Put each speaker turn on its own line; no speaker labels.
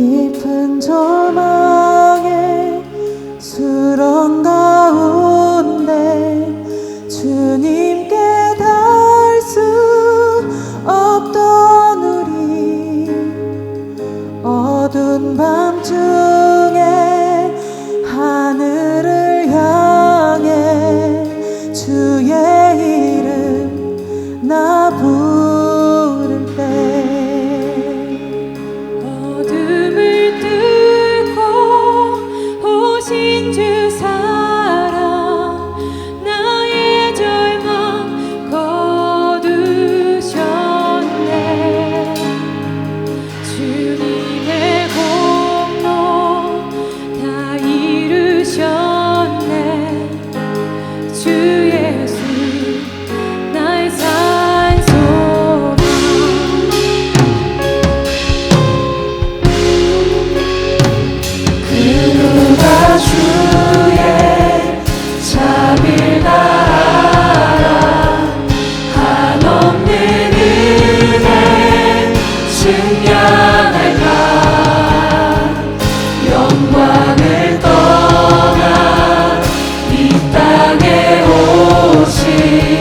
깊은 절망의 수렁 가운데 주님께 닿을 수 없던 우리 어두운 밤중 worship.